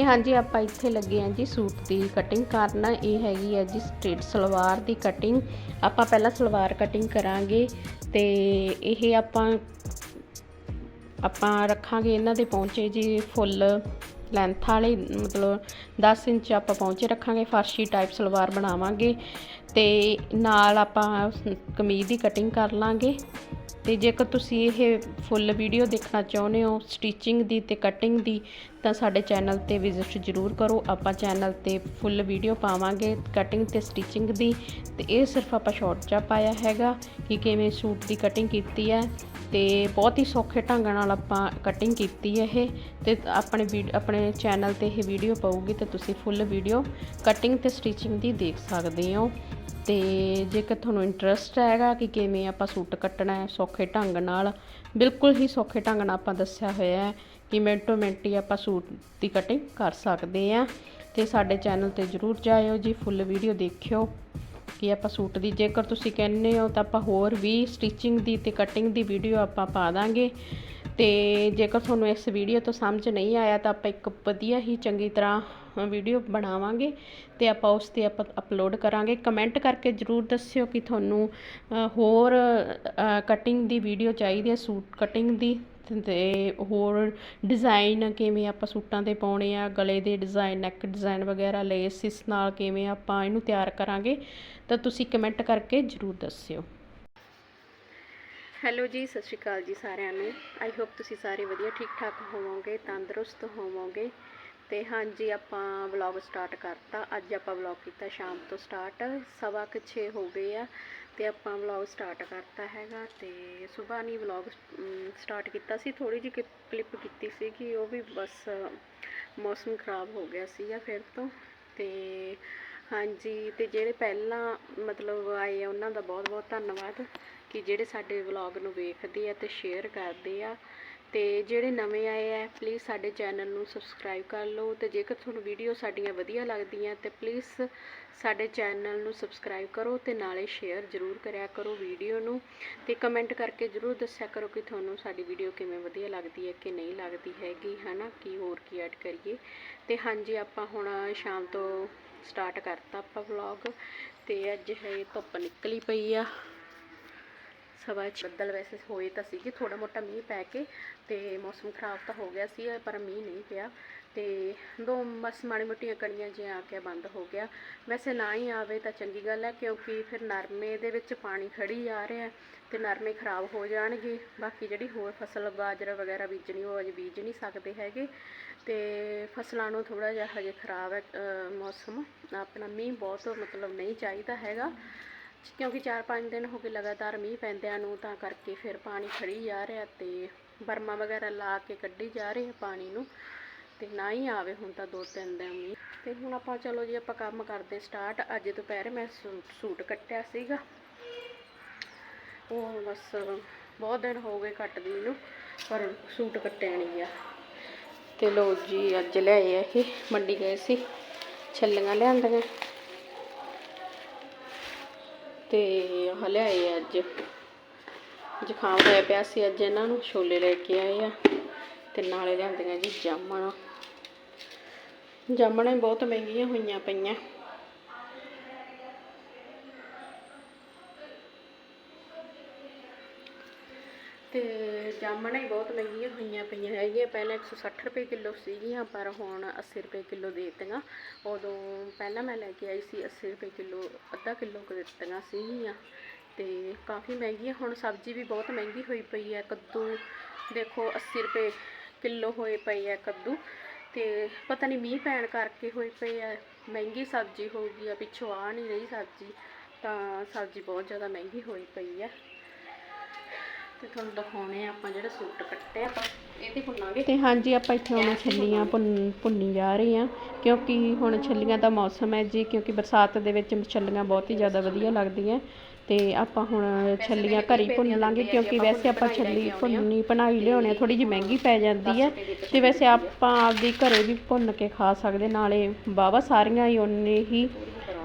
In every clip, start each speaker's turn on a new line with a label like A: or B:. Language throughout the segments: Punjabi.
A: ਤੇ ਹਾਂਜੀ, ਆਪਾਂ ਇੱਥੇ ਲੱਗੇ ਆਂ ਜੀ ਸੂਟ ਦੀ ਕਟਿੰਗ ਕਰਨ। ਇਹ ਹੈਗੀ ਹੈ ਜੀ ਸਟ੍ਰੇਟ ਸਲਵਾਰ ਦੀ ਕਟਿੰਗ ਆਪਾਂ ਪਹਿਲਾਂ ਸਲਵਾਰ ਕਟਿੰਗ ਕਰਾਂਗੇ ਤੇ ਇਹ ਆਪਾਂ ਆਪਾਂ ਰੱਖਾਂਗੇ ਇਹਨਾਂ ਦੇ ਪਹੁੰਚੇ ਜੀ ਫੁੱਲ ਲੈਂਥ ਵਾਲੇ, ਮਤਲਬ 10 ਇੰਚ ਆਪਾਂ ਪਹੁੰਚੇ ਰੱਖਾਂਗੇ, ਫਰਸ਼ੀ ਟਾਈਪ ਸਲਵਾਰ ਬਣਾਵਾਂਗੇ ਤੇ ਨਾਲ ਆਪਾਂ ਕਮੀਜ਼ ਦੀ ਕਟਿੰਗ ਕਰ ਲਾਂਗੇ। ਤੇ ਜੇਕਰ ਤੁਸੀਂ ਇਹ ਫੁੱਲ ਵੀਡੀਓ ਦੇਖਣਾ ਚਾਹੁੰਦੇ ਹੋ ਸਟਿਚਿੰਗ ਦੀ ਤੇ ਕਟਿੰਗ ਦੀ, ਤਾਂ ਸਾਡੇ ਚੈਨਲ ਤੇ ਵਿਜ਼ਿਟ ਜ਼ਰੂਰ ਕਰੋ। ਆਪਾਂ ਚੈਨਲ ਤੇ ਫੁੱਲ ਵੀਡੀਓ ਪਾਵਾਂਗੇ ਕਟਿੰਗ ਤੇ ਸਟਿਚਿੰਗ ਦੀ, ਤੇ ਇਹ ਸਿਰਫ ਆਪਾਂ ਸ਼ਾਰਟ ਚ ਪਾਇਆ ਹੈਗਾ ਕਿ ਕਿਵੇਂ ਸੂਟ ਦੀ ਕਟਿੰਗ ਕੀਤੀ ਹੈ। ਤੇ ਬਹੁਤ ਹੀ ਸੌਖੇ ਢੰਗ ਨਾਲ ਆਪਾਂ ਕਟਿੰਗ ਕੀਤੀ ਹੈ ਇਹ ਤੇ ਆਪਣੇ ਵੀਡ- ਆਪਣੇ ਚੈਨਲ ਤੇ ਇਹ ਵੀਡੀਓ ਪਾਊਗੀ ਤਾਂ ਤੁਸੀਂ ਫੁੱਲ ਵੀਡੀਓ ਕਟਿੰਗ ਤੇ ਸਟਿਚਿੰਗ ਦੀ ਦੇਖ ਸਕਦੇ ਹੋ। ਤੇ ਜੇਕਰ ਤੁਹਾਨੂੰ ਇੰਟਰਸਟ ਹੈਗਾ ਕਿ ਕਿਵੇਂ ਆਪਾਂ ਸੂਟ ਕੱਟਣਾ ਹੈ ਸੌਖੇ ਢੰਗ ਨਾਲ, ਬਿਲਕੁਲ ਹੀ ਸੌਖੇ ਢੰਗ ਨਾਲ ਆਪਾਂ ਦੱਸਿਆ ਹੋਇਆ ਹੈ ਕਿ ਮਿੰਟੋ ਮਿੰਟ ਹੀ ਆਪਾਂ ਸੂਟ ਦੀ ਕਟਿੰਗ ਕਰ ਸਕਦੇ ਆ ਤੇ ਸਾਡੇ ਚੈਨਲ ਤੇ ਜਰੂਰ ਜਾਇਓ ਜੀ ਫੁੱਲ ਵੀਡੀਓ ਦੇਖਿਓ। ਕਿ ਆਪਾਂ ਸੂਟ ਦੀ, ਜੇਕਰ ਤੁਸੀਂ ਕਹਿੰਦੇ ਹੋ ਤਾਂ ਆਪਾਂ ਹੋਰ ਵੀ ਸਟਿਚਿੰਗ ਦੀ ਤੇ ਕਟਿੰਗ ਦੀ ਵੀਡੀਓ ਆਪਾਂ ਪਾ ਦਾਂਗੇ। ਤੇ ਜੇਕਰ ਤੁਹਾਨੂੰ ਇਸ ਵੀਡੀਓ ਤੋਂ ਸਮਝ ਨਹੀਂ ਆਇਆ ਤਾਂ ਆਪਾਂ ਇੱਕ ਵਧੀਆ ਹੀ ਚੰਗੀ ਤਰ੍ਹਾਂ ਵੀਡੀਓ ਬਣਾਵਾਂਗੇ ਤੇ ਆਪਾਂ ਉਸ ਤੇ ਆਪਾਂ ਅਪਲੋਡ ਕਰਾਂਗੇ। ਕਮੈਂਟ ਕਰਕੇ ਜਰੂਰ ਦੱਸਿਓ ਕਿ ਤੁਹਾਨੂੰ ਹੋਰ ਕਟਿੰਗ ਦੀ ਵੀਡੀਓ ਚਾਹੀਦੀ ਹੈ, ਸੂਟ ਕਟਿੰਗ ਦੀ। ਤੇ ਹੋਰ ਡਿਜ਼ਾਈਨ ਕਿਵੇਂ ਆਪਾਂ ਸੂਟਾਂ ਤੇ ਪਾਉਣੇ ਆ, ਗਲੇ ਦੇ ਡਿਜ਼ਾਈਨ ਨੈਕ ਡਿਜ਼ਾਈਨ ਵਗੈਰਾ ਲੇਸ ਇਸ ਨਾਲ ਕਿਵੇਂ ਆਪਾਂ ਇਹਨੂੰ ਤਿਆਰ ਕਰਾਂਗੇ, ਤਾਂ ਤੁਸੀਂ ਕਮੈਂਟ ਕਰਕੇ ਜਰੂਰ ਦੱਸਿਓ। ਹੈਲੋ ਜੀ, ਸਤਿ ਸ਼੍ਰੀ ਅਕਾਲ ਜੀ ਸਾਰਿਆਂ ਨੂੰ। ਆਈ ਹੋਪ ਤੁਸੀਂ ਸਾਰੇ ਵਧੀਆ ਠੀਕ ਠਾਕ ਹੋਵੋਗੇ, ਤੰਦਰੁਸਤ ਹੋਵੋਗੇ। ਤੇ ਹਾਂਜੀ, ਆਪਾਂ ਵਲੌਗ ਸਟਾਰਟ ਕਰਤਾ। ਅੱਜ ਆਪਾਂ ਵਲੌਗ ਕੀਤਾ ਸ਼ਾਮ ਤੋਂ ਸਟਾਰਟ ਸਵਾ ਕੁ ਛੇ ਹੋ ਗਏ ਆ ਤੇ ਆਪਾਂ ਵਲੌਗ ਸਟਾਰਟ ਕਰਤਾ ਹੈਗਾ ਤੇ ਸਵੇਰ ਨਹੀਂ ਵਲੌਗ ਸਟਾਰਟ ਕੀਤਾ ਸੀ। ਥੋੜੀ ਜਿਹੀ ਕਲਿੱਪ ਕੀਤੀ ਸੀ ਕਿ ਉਹ ਵੀ ਬਸ ਮੌਸਮ ਖਰਾਬ ਹੋ ਗਿਆ ਸੀਗਾ ਫਿਰ ਤੋਂ। ਤੇ ਹਾਂਜੀ, ਤੇ ਜਿਹੜੇ ਪਹਿਲਾਂ ਮਤਲਬ ਆਏ ਆ, ਉਹਨਾਂ ਦਾ ਬਹੁਤ ਬਹੁਤ ਧੰਨਵਾਦ ਕਿ ਜਿਹੜੇ ਸਾਡੇ ਵਲੌਗ ਨੂੰ ਵੇਖਦੇ ਆ ਤੇ ਸ਼ੇਅਰ ਕਰਦੇ ਆ। ਤੇ ਜਿਹੜੇ ਨਵੇਂ ਆਏ ਆ ਪਲੀਜ਼ ਸਾਡੇ ਚੈਨਲ ਨੂੰ ਸਬਸਕ੍ਰਾਈਬ ਕਰ ਲਓ ਤੇ ਜੇਕਰ ਤੁਹਾਨੂੰ ਵੀਡੀਓ ਸਾਡੀਆਂ ਵਧੀਆ ਲੱਗਦੀਆਂ ਤੇ ਪਲੀਜ਼ ਸਾਡੇ ਚੈਨਲ ਨੂੰ ਸਬਸਕ੍ਰਾਈਬ ਕਰੋ ਤੇ ਨਾਲੇ ਸ਼ੇਅਰ ਜ਼ਰੂਰ ਕਰਿਆ ਕਰੋ ਵੀਡੀਓ ਨੂੰ ਤੇ ਕਮੈਂਟ ਕਰਕੇ ਜ਼ਰੂਰ ਦੱਸਿਆ ਕਰੋ ਕਿ ਤੁਹਾਨੂੰ ਸਾਡੀ ਵੀਡੀਓ ਕਿਵੇਂ ਵਧੀਆ ਲੱਗਦੀ ਹੈ ਕਿ ਨਹੀਂ ਲੱਗਦੀ ਹੈਗੀ, ਹਨਾ, ਕੀ ਹੋਰ ਕੀ ਐਡ ਕਰੀਏ। ਤੇ ਹਾਂਜੀ, ਆਪਾਂ ਹੁਣ ਸ਼ਾਮ ਤੋਂ ਸਟਾਰਟ ਕਰਤਾ ਆਪਾਂ ਵਲੌਗ ਤੇ ਅੱਜ ਹੈ ਧੁੱਪ ਨਿਕਲੀ ਪਈ ਆ। ਸਵਾ ਬੱਦਲ ਵੈਸੇ ਹੋਏ ਤਾਂ ਸੀਗੇ ਥੋੜਾ ਮੋਟਾ ਮੀਂਹ ਪੈ ਕੇ ਤੇ ਮੌਸਮ ਖਰਾਬ ਤਾਂ ਹੋ ਗਿਆ ਸੀ, ਪਰ ਮੀਂਹ ਨਹੀਂ ਪਿਆ। ਤੇ ਦੋ ਬਸ ਮਾੜੀ ਮੋਟੀਆਂ ਕਣੀਆਂ ਜਿਹੀਆਂ ਆ ਕੇ ਬੰਦ ਹੋ ਗਿਆ। ਵੈਸੇ ਨਾ ਹੀ ਆਵੇ ਤਾਂ ਚੰਗੀ ਗੱਲ ਹੈ, ਕਿਉਂਕਿ ਫਿਰ ਨਰਮੇ ਦੇ ਵਿੱਚ ਪਾਣੀ ਖੜੀ ਜਾ ਰਿਹਾ ਹੈ ਤੇ ਨਰਮੇ ਖਰਾਬ ਹੋ ਜਾਣਗੇ। ਬਾਕੀ ਜਿਹੜੀ ਹੋਰ ਫਸਲ ਬਾਜਰਾ ਵਗੈਰਾ ਬੀਜਣੀ, ਉਹ ਅਜੇ ਬੀਜ ਨਹੀਂ ਸਕਦੇ ਹੈਗੇ। ਤੇ ਫਸਲਾਂ ਨੂੰ ਥੋੜਾ ਜਿਹਾ ਹਜੇ ਖਰਾਬ ਹੈ ਮੌਸਮ। ਆਪਣਾ ਮੀਂਹ ਬਹੁਤ ਮਤਲਬ ਨਹੀਂ ਚਾਹੀਦਾ ਹੈਗਾ। ਕਿਉਂਕਿ 4-5 ਦਿਨ ਹੋ ਗਏ ਲਗਾਤਾਰ ਮੀਂਹ ਪੈਂਦਿਆਂ ਨੂੰ, ਤਾਂ ਕਰਕੇ ਫਿਰ ਪਾਣੀ ਖੜੀ ਜਾ ਰਿਹਾ ਤੇ ਬਰਮਾ ਵਗੈਰਾ ਲਾ ਕੇ ਕੱਢੀ ਜਾ ਰਹੇ ਪਾਣੀ ਨੂੰ ਤੇ ਨਾ ਹੀ ਆਵੇ ਹੁਣ ਤਾਂ ਦੋ ਤਿੰਨ ਦਿਨ ਮੀਂਹ। ਤੇ ਹੁਣ ਆਪਾਂ ਚਲੋ ਜੀ, ਆਪਾਂ ਕੰਮ ਕਰਦੇ ਸਟਾਰਟ ਅੱਜ ਦੁਪਹਿਰ ਮੈਂ ਸੂਟ ਸੂਟ ਕੱਟਿਆ ਸੀਗਾ। ਉਹ ਬਸ ਬਹੁਤ ਦਿਨ ਹੋ ਗਏ ਕੱਟਦੀ ਨੂੰ, ਪਰ ਸੂਟ ਕੱਟਿਆ ਨਹੀਂ ਆ ਤੇ ਲੋ ਜੀ, ਅੱਜ ਲਿਆਏ ਆ ਇਹ, ਮੰਡੀ ਗਏ ਸੀ। ਛੱਲੀਆਂ ਲਿਆਂਦੀਆਂ। ਤੇ ਆਹ ਲਿਆਏ ਆ ਅੱਜ। ਜ਼ੁਕਾਮ ਹੋਇਆ ਪਿਆ ਸੀ ਅੱਜ ਇਹਨਾਂ ਨੂੰ, ਛੋਲੇ ਲੈ ਕੇ ਆਏ ਆ ਤੇ ਨਾਲੇ ਲਿਆਂਦੀਆਂ ਜੀ ਜਾਮਣ। ਜਾਮਣਾਂ ਬਹੁਤ ਮਹਿੰਗੀਆਂ ਹੋਈਆਂ ਪਈਆਂ। ਤੇ ਜਾਮਣਾਂ ਹੀ ਬਹੁਤ ਮਹਿੰਗੀਆਂ ਹੋਈਆਂ ਪਈਆਂ ਹੈਗੀਆਂ। ਪਹਿਲਾਂ 160 ਰੁਪਏ ਕਿਲੋ ਸੀਗੀਆਂ, ਪਰ ਹੁਣ 80 ਰੁਪਏ ਕਿਲੋ ਦੇ ਦਿੱਤੀਆਂ। ਉਦੋਂ ਪਹਿਲਾਂ ਮੈਂ ਲੈ ਕੇ ਆਈ ਸੀ 80 ਰੁਪਏ ਕਿਲੋ, ਅੱਧਾ ਕਿਲੋ ਕੁ ਦਿੱਤੀਆਂ ਸੀਗੀਆਂ। ਤੇ ਕਾਫੀ ਮਹਿੰਗੀਆਂ। ਹੁਣ ਸਬਜ਼ੀ ਵੀ ਬਹੁਤ ਮਹਿੰਗੀ ਹੋਈ ਪਈ ਹੈ। ਕੱਦੂ ਦੇਖੋ 80 ਰੁਪਏ ਕਿਲੋ ਹੋਏ ਪਏ ਹੈ ਕੱਦੂ। ਤੇ ਪਤਾ ਨਹੀਂ, ਮੀਂਹ ਪੈਣ ਕਰਕੇ ਹੋਏ ਪਏ ਆ। ਮਹਿੰਗੀ ਸਬਜ਼ੀ ਹੋ ਗਈ ਆ, ਪਿੱਛੋਂ ਆ ਨਹੀਂ ਰਹੀ ਸਬਜ਼ੀ। ਤਾਂ ਸਬਜ਼ੀ ਬਹੁਤ ਜ਼ਿਆਦਾ ਮਹਿੰਗੀ ਹੋਈ ਪਈ ਆ। ਤੇ ਤੁਹਾਨੂੰ ਦਿਖਾਉਣੇ ਆ ਆਪਾਂ ਜਿਹੜੇ ਸੂਟ ਕੱਟੇ ਆਪਾਂ ਇਹਦੇ ਭੁੰਨਾਂਗੇ। ਤੇ ਹਾਂਜੀ ਆਪਾਂ ਇੱਥੇ ਹੁਣ ਛੱਲੀਆਂ ਭੁੰਨ ਭੁੰਨੀ ਜਾ ਰਹੇ ਆ ਕਿਉਂਕਿ ਹੁਣ ਛੱਲੀਆਂ ਦਾ ਮੌਸਮ ਹੈ ਜੀ ਕਿਉਂਕਿ ਬਰਸਾਤ ਦੇ ਵਿੱਚ ਛੱਲੀਆਂ ਬਹੁਤ ਹੀ ਜ਼ਿਆਦਾ ਵਧੀਆ ਲੱਗਦੀਆਂ। ਤੇ ਆਪਾਂ ਹੁਣ ਛੱਲੀਆਂ ਘਰੀ ਭੁੰਨ ਲਾਂਗੇ ਕਿਉਂਕਿ ਵੈਸੇ ਆਪਾਂ ਛੱਲੀ ਭੁੰਨੀ ਬਣਾਈ ਲਿਆਉਣੇ ਥੋੜੀ ਜਿਹੀ ਮਹਿੰਗੀ ਪੈ ਜਾਂਦੀ ਹੈ। ਤੇ ਵੈਸੇ ਆਪਾਂ ਆਪਦੀ ਘਰੇ ਵੀ ਭੁੰਨ ਕੇ ਖਾ ਸਕਦੇ ਨਾਲੇ ਵਾਹਵਾ ਸਾਰੀਆਂ ਹੀ ਉਨੇ ਹੀ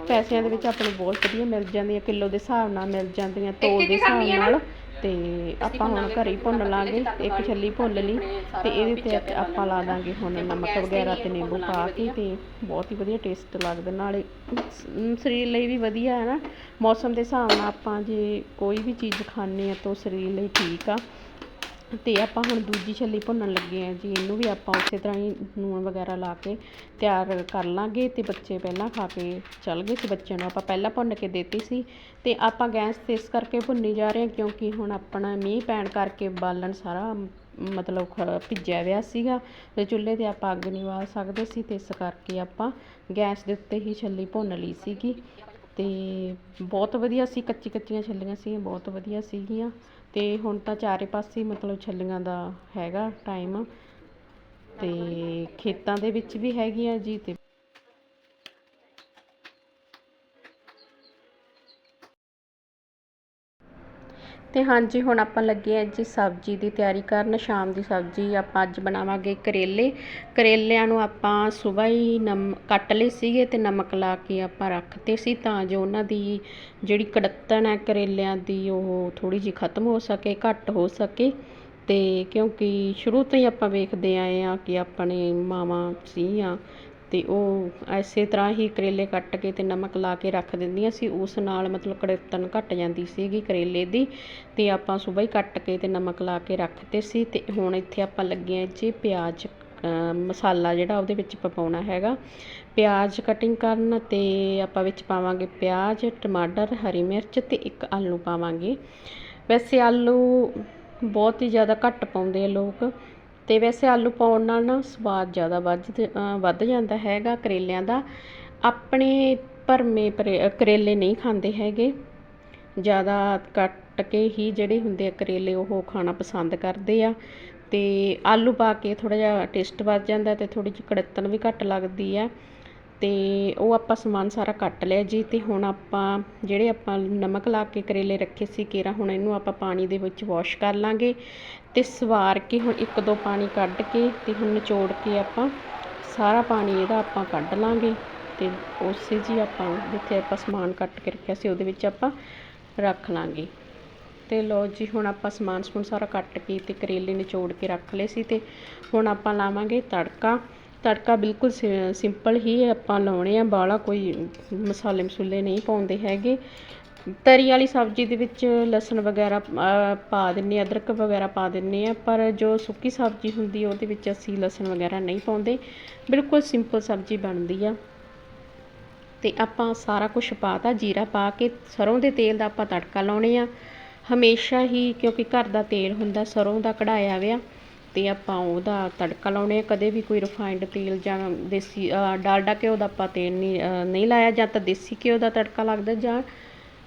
A: ਪੈਸਿਆਂ ਦੇ ਵਿੱਚ ਆਪਾਂ ਨੂੰ ਬਹੁਤ ਵਧੀਆ ਮਿਲ ਜਾਂਦੀਆਂ ਕਿਲੋ ਦੇ ਹਿਸਾਬ ਨਾਲ ਮਿਲ ਜਾਂਦੀਆਂ ਤੋਲ ਦੇ ਹਿਸਾਬ ਨਾਲ। ਤੇ ਆਪਾਂ ਹੁਣ ਘਰੇ ਹੀ ਭੁੰਨ ਲਾਂਗੇ ਇੱਕ ਛੱਲੀ ਭੁੰਨ ਲਈ ਤੇ ਇਹਦੇ ਤੇ ਆਪਾਂ ਲਾ ਦਾਂਗੇ ਹੁਣ ਨਮਕ ਵਗੈਰਾ ਤੇ ਨਿੰਬੂ ਪਾ ਕੇ ਤੇ ਬਹੁਤ ਹੀ ਵਧੀਆ ਟੇਸਟ ਲੱਗਦਾ। ਨਾਲੇ ਸਰੀਰ ਲਈ ਵੀ ਵਧੀਆ ਹੈ ਨਾ। ਮੌਸਮ ਦੇ ਹਿਸਾਬ ਨਾਲ ਆਪਾਂ ਜੇ ਕੋਈ ਵੀ ਚੀਜ਼ ਖਾਂਦੇ ਆ ਤਾਂ ਉਹ ਸਰੀਰ ਲਈ ਠੀਕ ਆ। ਅਤੇ ਆਪਾਂ ਹੁਣ ਦੂਜੀ ਛੱਲੀ ਭੁੰਨਣ ਲੱਗੇ ਹਾਂ ਜੀ। ਇਹਨੂੰ ਵੀ ਆਪਾਂ ਉਸੇ ਤਰ੍ਹਾਂ ਹੀ ਲੂਣ ਵਗੈਰਾ ਲਾ ਕੇ ਤਿਆਰ ਕਰ ਲਾਂਗੇ ਅਤੇ ਬੱਚੇ ਪਹਿਲਾਂ ਖਾ ਕੇ ਚੱਲ ਗਏ ਸੀ ਬੱਚਿਆਂ ਨੂੰ। ਆਪਾਂ ਪਹਿਲਾਂ ਭੁੰਨ ਕੇ ਦਿੱਤੀ ਸੀ ਅਤੇ ਆਪਾਂ ਗੈਸ ਤੇ ਇਸ ਕਰਕੇ ਭੁੰਨੀ ਜਾ ਰਹੇ ਹਾਂ ਕਿਉਂਕਿ ਹੁਣ ਆਪਣਾ ਮੀਂਹ ਪੈਣ ਕਰਕੇ ਬਾਲਣ ਸਾਰਾ ਮਤਲਬ ਖ- ਭਿੱਜਿਆ ਹੋਇਆ ਸੀਗਾ ਤੇ ਚੁੱਲ੍ਹੇ ਤੇ ਆਪਾਂ ਅੱਗ ਨਹੀਂ ਬਾਲ ਸਕਦੇ ਸੀ ਤੇ ਇਸ ਕਰਕੇ ਆਪਾਂ ਗੈਸ ਦੇ ਉੱਤੇ ਹੀ ਛੱਲੀ ਭੁੰਨ ਲਈ ਸੀਗੀ। ਤੇ ਬਹੁਤ ਵਧੀਆ ਸੀ ਕੱਚੀ ਕੱਚੀਆਂ ਛੱਲੀਆਂ ਸੀ, ਬਹੁਤ ਵਧੀਆ ਸੀਗੀਆਂ। ਤੇ ਹੁਣ ਤਾਂ ਚਾਰੇ ਪਾਸੇ ਮਤਲਬ ਛੱਲੀਆਂ ਦਾ ਹੈਗਾ ਟਾਈਮ ਤੇ ਖੇਤਾਂ ਦੇ ਵਿੱਚ ਵੀ ਹੈਗੀਆਂ ਜੀ ਤੇ ਤੇ ਹਾਂਜੀ, ਹੁਣ ਆਪਾਂ ਲੱਗੇ ਆ ਜੀ ਸਬਜ਼ੀ ਦੀ ਤਿਆਰੀ ਕਰਨ, ਸ਼ਾਮ ਦੀ ਸਬਜ਼ੀ ਆਪਾਂ ਅੱਜ ਬਣਾਵਾਂਗੇ ਕਰੇਲੇ। ਕਰੇਲਿਆਂ ਨੂੰ ਆਪਾਂ ਸਵੇਰ ਹੀ ਨਮ, ਕੱਟ ਲਏ ਸੀਗੇ ਤੇ ਨਮਕ ਲਾ ਕੇ ਆਪਾਂ ਰੱਖਤੇ ਸੀ ਤਾਂ ਜੋ ਉਹਨਾਂ ਦੀ ਜਿਹੜੀ ਕੜੱਤਣ ਹੈ ਕਰੇਲਿਆਂ ਦੀ, ਉਹ ਥੋੜੀ ਜਿਹੀ ਖਤਮ ਹੋ ਸਕੇ, ਘੱਟ ਹੋ ਸਕੇ। ਤੇ ਕਿਉਂਕਿ ਸ਼ੁਰੂ ਤੋਂ ਹੀ ਆਪਾਂ ਵੇਖਦੇ ਆਏ ਆ ਕਿ ਆਪਣੇ ਮਾਵਾਂ ਸੀ ਸੀਆਂ ਤੇ ਉਹ ਇਸੇ ਤਰ੍ਹਾਂ ਹੀ ਕਰੇਲੇ ਕੱਟ ਕੇ ਅਤੇ ਨਮਕ ਲਾ ਕੇ ਰੱਖ ਦਿੰਦੀਆਂ ਸੀ। ਉਸ ਨਾਲ ਮਤਲਬ ਕੜੱਤਣ ਘੱਟ ਜਾਂਦੀ ਸੀਗੀ ਕਰੇਲੇ ਦੀ ਅਤੇ ਆਪਾਂ ਸਵੇਰ ਹੀ ਕੱਟ ਕੇ ਅਤੇ ਨਮਕ ਲਾ ਕੇ ਰੱਖਤੇ ਸੀ ਅਤੇ ਹੁਣ ਇੱਥੇ ਆਪਾਂ ਲੱਗੇ ਹਾਂ ਜੀ ਪਿਆਜ਼ ਮਸਾਲਾ ਜਿਹੜਾ ਉਹਦੇ ਵਿੱਚ ਆਪਾਂ ਪਾਉਣਾ ਹੈਗਾ। ਪਿਆਜ਼ ਕਟਿੰਗ ਕਰਨ ਅਤੇ ਆਪਾਂ ਵਿੱਚ ਪਾਵਾਂਗੇ ਪਿਆਜ਼, ਟਮਾਟਰ, ਹਰੀ ਮਿਰਚ ਅਤੇ ਇੱਕ ਆਲੂ ਪਾਵਾਂਗੇ। ਵੈਸੇ ਆਲੂ ਬਹੁਤ ਹੀ ਜ਼ਿਆਦਾ ਘੱਟ ਪਾਉਂਦੇ ਆ ਲੋਕ। ਅਤੇ ਵੈਸੇ ਆਲੂ ਪਾਉਣ ਨਾਲ ਨਾ ਸਵਾਦ ਜ਼ਿਆਦਾ ਵੱਧ ਵੱਧ ਜਾਂਦਾ ਹੈਗਾ ਕਰੇਲਿਆਂ ਦਾ। ਆਪਣੇ ਭਰਮੇ ਪਰੇ- ਕਰੇਲੇ ਨਹੀਂ ਖਾਂਦੇ ਹੈਗੇ। ਜ਼ਿਆਦਾ ਕੱਟ ਕੇ ਹੀ ਜਿਹੜੇ ਹੁੰਦੇ ਆ ਕਰੇਲੇ ਉਹ ਖਾਣਾ ਪਸੰਦ ਕਰਦੇ ਆ। ਅਤੇ ਆਲੂ ਪਾ ਕੇ ਥੋੜ੍ਹਾ ਜਿਹਾ ਟੇਸਟ ਵੱਧ ਜਾਂਦਾ ਅਤੇ ਥੋੜ੍ਹੀ ਜਿਹੀ ਕੜੱਤਣ ਵੀ ਘੱਟ ਲੱਗਦੀ ਆ। ਅਤੇ ਉਹ ਆਪਾਂ ਸਮਾਨ ਸਾਰਾ ਕੱਟ ਲਿਆ ਜੀ ਅਤੇ ਹੁਣ ਆਪਾਂ ਜਿਹੜੇ ਆਪਾਂ ਨਮਕ ਲਾ ਕੇ ਕਰੇਲੇ ਰੱਖੇ ਸੀ ਕੇਰਾ, ਹੁਣ ਇਹਨੂੰ ਆਪਾਂ ਪਾਣੀ ਦੇ ਵਿੱਚ ਵਾਸ਼ ਕਰ ਲਾਂਗੇ ਅਤੇ ਸਵਾਰ ਕੇ ਹੁਣ ਇੱਕ ਦੋ ਪਾਣੀ ਕੱਢ ਕੇ ਅਤੇ ਹੁਣ ਨਿਚੋੜ ਕੇ ਆਪਾਂ ਸਾਰਾ ਪਾਣੀ ਇਹਦਾ ਆਪਾਂ ਕੱਢ ਲਾਂਗੇ ਅਤੇ ਉਸੇ ਜੀ ਆਪਾਂ ਜਿੱਥੇ ਆਪਾਂ ਸਮਾਨ ਕੱਟ ਕੇ ਰੱਖਿਆ ਸੀ ਉਹਦੇ ਵਿੱਚ ਆਪਾਂ ਰੱਖ ਲਾਂਗੇ। ਤੇ ਲਓ ਜੀ, ਹੁਣ ਆਪਾਂ ਸਮਾਨ ਸਮੂਨ ਸਾਰਾ ਕੱਟ ਕੇ ਤੇ ਕਰੇਲੇ ਨਿਚੋੜ ਕੇ ਰੱਖ ਲਏ ਸੀ ਤੇ ਹੁਣ ਆਪਾਂ ਲਾਵਾਂਗੇ ਤੜਕਾ। ਤੜਕਾ ਬਿਲਕੁਲ ਸਿ- ਸਿੰਪਲ ਹੀ ਆਪਾਂ ਲਾਉਣੇ ਆ ਬਾਹਲਾ ਕੋਈ ਮਸਾਲੇ ਮਸੂਲੇ ਨਹੀਂ ਪਾਉਂਦੇ ਹੈਗੇ। ਤਰੀ ਵਾਲੀ ਸਬਜ਼ੀ ਦੇ ਵਿੱਚ ਲਸਣ ਵਗੈਰਾ ਅਹ, ਪਾ ਦਿੰਨੇ ਅਦਰਕ ਵਗੈਰਾ ਪਾ ਦਿੰਨੇ ਆ ਪਰ ਜੋ ਸੁੱਕੀ ਸਬਜ਼ੀ ਹੁੰਦੀ ਉਹਦੇ ਵਿੱਚ ਅਸੀਂ ਲਸਣ ਵਗੈਰਾ ਨਹੀਂ ਪਾਉਂਦੇ। ਬਿਲਕੁਲ ਸਿੰਪਲ ਸਬਜ਼ੀ ਬਣਦੀ ਆ। ਤੇ ਆਪਾਂ ਸਾਰਾ ਕੁਝ ਪਾਤਾ ਜੀਰਾ ਪਾ ਕੇ ਸਰੋਂ ਦੇ ਤੇਲ ਦਾ ਆਪਾਂ ਤੜਕਾ ਲਾਉਣੇ ਆ। ਹਮੇਸ਼ਾ ਹੀ ਕਿਉਂਕਿ ਘਰ ਦਾ ਤੇਲ ਹੁੰਦਾ ਸਰੋਂ ਦਾ ਕਢਾਇਆ ਵਿਆ ਅਤੇ ਆਪਾਂ ਉਹਦਾ ਤੜਕਾ ਲਾਉਣੇ ਆ, ਕਦੇ ਵੀ ਕੋਈ ਰਿਫਾਈਂਡ ਤੇਲ ਜਾਂ ਦੇਸੀ ਡਾਲਡਾ ਘਿਓ ਦਾ ਆਪਾਂ ਤੇਲ ਨਹੀਂ ਨਹੀਂ ਲਾਇਆ ਜਾਂ ਤਾਂ ਦੇਸੀ ਘਿਓ ਦਾ ਤੜਕਾ ਲੱਗਦਾ ਜਾਂ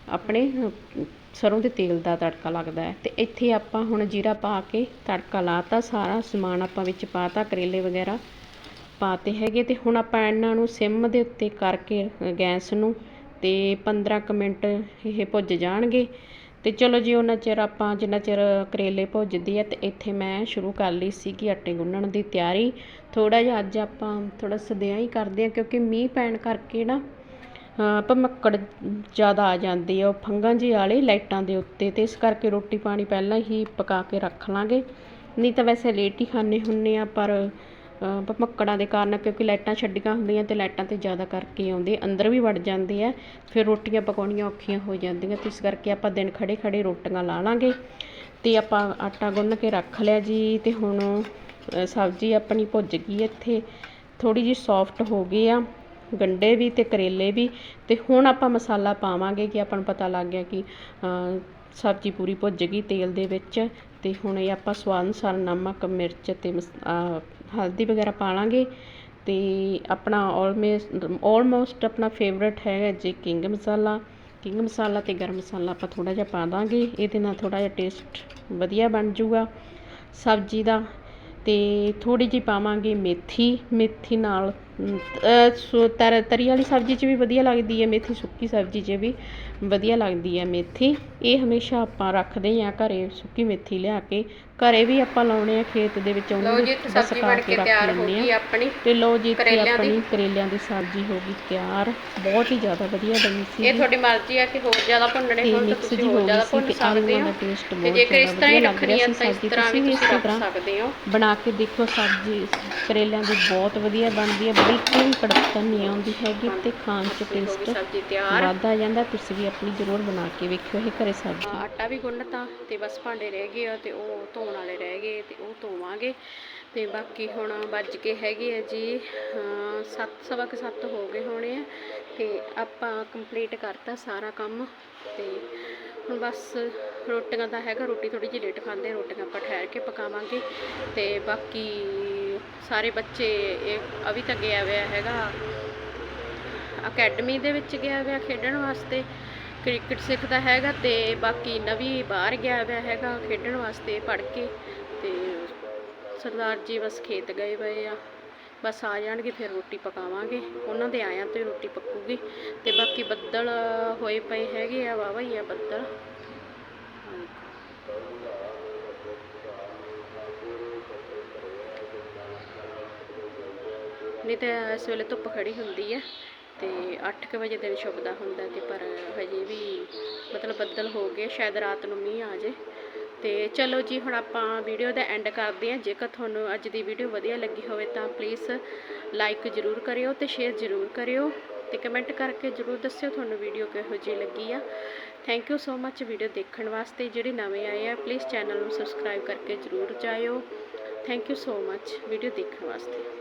A: ਆਪਣੇ ਸਰ੍ਹੋਂ ਦੇ ਤੇਲ ਦਾ ਤੜਕਾ ਲੱਗਦਾ ਹੈ। ਤੇ ਇੱਥੇ ਆਪਾਂ ਹੁਣ ਜੀਰਾ ਪਾ ਕੇ ਤੜਕਾ ਲਾਤਾ, ਸਾਰਾ ਸਮਾਨ ਆਪਾਂ ਵਿੱਚ ਪਾਤਾ, ਕਰੇਲੇ ਵਗੈਰਾ ਪਾਤੇ ਹੈਗੇ। ਅਤੇ ਹੁਣ ਆਪਾਂ ਇਹਨਾਂ ਨੂੰ ਸਿਮ ਦੇ ਉੱਤੇ ਕਰਕੇ ਗੈਸ ਨੂੰ ਅਤੇ 15 ਕੁ ਮਿੰਟ ਇਹ ਭੁੱਜ ਜਾਣਗੇ। ਅਤੇ ਚਲੋ ਜੀ, ਉਹਨਾਂ ਚਿਰ ਆਪਾਂ ਜਿੰਨਾ ਚਿਰ ਕਰੇਲੇ ਭੁੱਜਦੇ ਆ ਅਤੇ ਇੱਥੇ ਮੈਂ ਸ਼ੁਰੂ ਕਰ ਲਈ ਸੀਗੀ ਆਟੇ ਗੁੰਨਣ ਦੀ ਤਿਆਰੀ। ਥੋੜ੍ਹਾ ਜਿਹਾ ਅੱਜ ਆਪਾਂ ਥੋੜ੍ਹਾ ਸਦਿਆਂ ਹੀ ਕਰਦੇ ਹਾਂ ਕਿਉਂਕਿ ਮੀਂਹ ਪੈਣ ਕਰਕੇ ਨਾ ਭਮੱਕੜ ਜ਼ਿਆਦਾ ਆ ਜਾਂਦੀ ਆ, ਉਹ ਫੰਗਾਂ ਜਿਹੇ ਵਾਲੇ ਲਾਈਟਾਂ ਦੇ ਉੱਤੇ ਅਤੇ ਇਸ ਕਰਕੇ ਰੋਟੀ ਪਾਣੀ ਪਹਿਲਾਂ ਹੀ ਪਕਾ ਕੇ ਰੱਖ ਲਾਂਗੇ। ਨਹੀਂ ਤਾਂ ਵੈਸੇ ਲੇਟ ਹੀ ਖਾਂਦੇ ਹੁੰਦੇ ਆ ਪਰ ਭਮੱਕੜਾਂ ਦੇ ਕਾਰਨ, ਕਿਉਂਕਿ ਲਾਈਟਾਂ ਛੱਡੀਆਂ ਹੁੰਦੀਆਂ ਤੇ ਲਾਈਟਾਂ ਤੇ ਜ਼ਿਆਦਾ ਕਰਕੇ ਆਉਂਦੇ, ਅੰਦਰ ਵੀ ਵੜ ਜਾਂਦੇ ਆ ਫਿਰ ਰੋਟੀਆਂ ਪਕਾਉਣੀਆਂ ਔਖੀਆਂ ਹੋ ਜਾਂਦੀਆਂ, ਤੇ ਇਸ ਕਰਕੇ ਆਪਾਂ ਦਿਨ ਖੜੇ ਖੜੇ ਰੋਟੀਆਂ ਲਾ ਲਾਂਗੇ। ਤੇ ਆਪਾਂ ਆਟਾ ਗੁੰਨ ਕੇ ਰੱਖ ਲਿਆ ਜੀ, ਤੇ ਹੁਣ ਸਬਜ਼ੀ ਆਪਣੀ ਭੁੱਜ ਗਈ ਇੱਥੇ। ਥੋੜੀ ਜਿਹੀ ਸੌਫਟ ਹੋ ਗਈ ਆ, ਗੰਡੇ ਵੀ ਤੇ ਕਰੇਲੇ ਵੀ। ਤੇ ਹੁਣ ਆਪਾਂ ਮਸਾਲਾ ਪਾਵਾਂਗੇ ਕਿ ਆਪਾਂ ਨੂੰ ਪਤਾ ਲੱਗ ਗਿਆ ਕਿ ਸਬਜ਼ੀ ਪੂਰੀ ਭੁੱਜ ਗਈ ਤੇਲ ਦੇ ਵਿੱਚ। ਤੇ ਹੁਣ ਇਹ ਆਪਾਂ ਸਵਾਦ ਅਨੁਸਾਰ ਨਮਕ, ਮਿਰਚ ਤੇ ਮਸ- ਹਲਦੀ ਵਗੈਰਾ ਪਾ ਲਾਂਗੇ ਤੇ ਆਪਣਾ ਆਲਮੋਸਟ ਆਲਮੋਸਟ ਆਪਣਾ ਫੇਵਰਟ ਹੈਗਾ ਜੀ ਕਿੰਗ ਮਸਾਲਾ ਕਿੰਗ ਮਸਾਲਾ ਤੇ ਗਰਮ ਮਸਾਲਾ ਆਪਾਂ ਥੋੜਾ ਜਿਹਾ ਪਾ ਦਾਂਗੇ, ਇਹਦੇ ਨਾਲ ਥੋੜਾ ਜਿਹਾ ਟੇਸਟ ਵਧੀਆ ਬਣ ਜਾਊਗਾ ਸਬਜ਼ੀ ਦਾ। ਤੇ ਥੋੜੀ ਜਿਹੀ ਪਾਵਾਂਗੇ ਮੇਥੀ ਮੇਥੀ ਨਾਲ ਤਰ ਤਰੀ ਵਾਲੀ ਸਬਜ਼ੀ 'ਚ ਵੀ ਵਧੀਆ ਲੱਗਦੀ ਹੈ ਮੇਥੀ ਸੁੱਕੀ ਸਬਜ਼ੀ 'ਚ ਵੀ ਵਧੀਆ ਲੱਗਦੀ ਹੈ ਮੇਥੀ। ਇਹ ਹਮੇਸ਼ਾ ਆਪਾਂ ਰੱਖਦੇ ਹਾਂ ਘਰੇ ਸੁੱਕੀ ਮੇਥੀ ਲਿਆ ਕੇ। ਘਰੇ ਵੀ ਆਪਾਂ ਲਾਉਣੇ ਆ ਖੇਤ ਦੇ ਵਿੱਚ ਉਹਨੂੰ ਬਸ
B: ਕੇ ਤਿਆਰ ਹੋ ਗਈ ਆਪਣੀ।
A: ਤੇ ਲਓ ਜੀ
B: ਦੀ।
A: ਆਪਣੀ ਕਰੇਲਿਆਂ ਦੀ ਸਬਜ਼ੀ ਹੋ ਗਈ ਤਿਆਰ। ਬਹੁਤ ਹੀ ਜ਼ਿਆਦਾ ਵਧੀਆ ਬਣੀ ਸੀ
B: ਇਹ ਤੁਹਾਡੀ ਮਰਜ਼ੀ ਆ ਕਿ ਹੋਰ ਜ਼ਿਆਦਾ ਭੁੰਨਣੇ
A: ਤੇ
B: ਹੋਣ ਤਾਂ ਤੁਸੀਂ ਹੋਰ ਜ਼ਿਆਦਾ ਭੁੰਨ
A: ਤੇ
B: ਸਕਦੇ ਹੋ। ਤੇ ਜੇਕਰ ਇਸ ਤਰ੍ਹਾਂ ਹੀ ਰੱਖਣੀ ਆ ਤਾਂ ਇਸ ਤਰ੍ਹਾਂ ਵੀ
A: ਤੁਸੀਂ
B: ਰੱਖ ਸਕਦੇ ਹੋ।
A: ਬਣਾ ਕੇ ਦੇਖੋ ਸਬਜ਼ੀ ਕਰੇਲਿਆਂ ਦੀ ਬਹੁਤ ਵਧੀਆ ਬਣਦੀ ਹੈ ਬਿਲਕੁਲ ਹੀ ਕੜਕਣ ਨਹੀਂ ਆਉਂਦੀ ਹੈਗੀ ਤੇ ਖਾਣ 'ਚ ਟੇਸਟ
B: ਸਬਜ਼ੀ ਤਿਆਰ।
A: ਵੱਧ ਆ ਜਾਂਦਾ ਤੁਸੀਂ ਵੀ ਆਪਣੀ ਜ਼ਰੂਰ ਬਣਾ ਕੇ ਵੇਖਿਓ ਇਹ ਘਰੇ ਸਬਜ਼ੀ।
B: ਆਟਾ ਵੀ ਗੁੰਨਤਾ ਤੇ ਬਸ ਭਾਂਡੇ ਰਹਿ ਗਏ ਆ ਤੇ ਉਹ ਧੋਣ ਵਾਲੇ ਰਹਿ ਗਏ ਤੇ ਉਹ ਧੋਵਾਂਗੇ। ਤੇ ਬਾਕੀ ਹੁਣ ਵੱਜ ਕੇ ਹੈਗੇ ਆ ਜੀ ਹਾਂ, ਸੱਤ ਸਵਾ ਕੁ ਸੱਤ ਹੋ ਗਏ ਹੋਣੇ ਆ ਤੇ ਆਪਾਂ ਕੰਪਲੀਟ ਕਰਤਾ ਸਾਰਾ ਕੰਮ ਤੇ ਹੁਣ ਬਸ ਰੋਟੀਆਂ ਦਾ ਹੈਗਾ ਰੋਟੀ ਥੋੜੀ ਜਿਹੀ ਲੇਟ ਖਾਂਦੇ ਰੋਟੀਆਂ ਆਪਾਂ ਠਹਿਰ ਕੇ ਪਕਾਵਾਂਗੇ ਤੇ ਬਾਕੀ ਸਾਰੇ ਬੱਚੇ ਇਹ ਅਭੀ ਤਾਂ ਗਿਆ ਹੋਇਆ ਹੈਗਾ। ਅਕੈਡਮੀ ਦੇ ਵਿੱਚ ਗਿਆ ਹੋਇਆ ਖੇਡਣ ਵਾਸਤੇ। ਕ੍ਰਿਕਟ ਸਿੱਖਦਾ ਹੈਗਾ ਤੇ ਬਾਕੀ ਨਵੀਂ ਬਾਹਰ ਗਿਆ ਹੋਇਆ ਹੈਗਾ ਖੇਡਣ ਵਾਸਤੇ ਪੜ੍ਹ ਕੇ ਤੇ ਸਰਦਾਰ ਜੀ ਬਸ ਖੇਤ ਗਏ ਹੋਏ ਆ। ਬਸ ਆ ਜਾਣਗੇ ਫਿਰ ਰੋਟੀ ਪਕਾਵਾਂਗੇ। ਉਹਨਾਂ ਦੇ ਆਇਆਂ ਤੇ ਰੋਟੀ ਪੱਕੂਗੀ ਤੇ ਬਾਕੀ ਬੱਦਲ ਹੋਏ ਪਏ ਹੈਗੇ ਆ ਵਾਵਾ ਹੀ ਆ ਬੱਦਲ। ਨਹੀਂ ਤਾਂ ਇਸ ਵੇਲੇ ਧੁੱਪ ਖੜੀ ਹੁੰਦੀ ਹੈ ਤੇ 8:00 ਵਜੇ ਦਿਨ ਛੁਪਦਾ ਹੁੰਦਾ ਤੇ ਪਰ ਹਜੇ ਵੀ ਮਤਲਬ ਬੱਦਲ ਹੋ ਗਏ, ਸ਼ਾਇਦ ਰਾਤ ਨੂੰ ਮੀਂਹ ਆ ਜੇ ਤੇ ਚਲੋ ਜੀ, ਹੁਣ ਆਪਾਂ ਵੀਡੀਓ ਦਾ ਐਂਡ ਕਰਦੇ ਹਾਂ। ਜੇਕਰ ਤੁਹਾਨੂੰ ਅੱਜ ਦੀ ਵੀਡੀਓ ਵਧੀਆ ਲੱਗੀ ਹੋਵੇ ਤਾਂ ਪਲੀਜ਼ ਲਾਈਕ ਜ਼ਰੂਰ ਕਰਿਓ ਤੇ ਸ਼ੇਅਰ ਜ਼ਰੂਰ ਕਰਿਓ ਤੇ ਕਮੈਂਟ ਕਰਕੇ ਜ਼ਰੂਰ ਦੱਸਿਓ ਤੁਹਾਨੂੰ ਵੀਡੀਓ ਕਿਹੋ ਜਿਹੀ ਲੱਗੀ ਆ। Thank you so much video ਦੇਖਣ ਵਾਸਤੇ। ਜਿਹੜੇ ਨਵੇਂ ਆਏ ਆ ਪਲੀਜ਼ ਚੈਨਲ ਨੂੰ ਸਬਸਕ੍ਰਾਈਬ ਕਰਕੇ ਜ਼ਰੂਰ ਜਾਇਓ। Thank you so much video ਦੇਖਣ ਵਾਸਤੇ।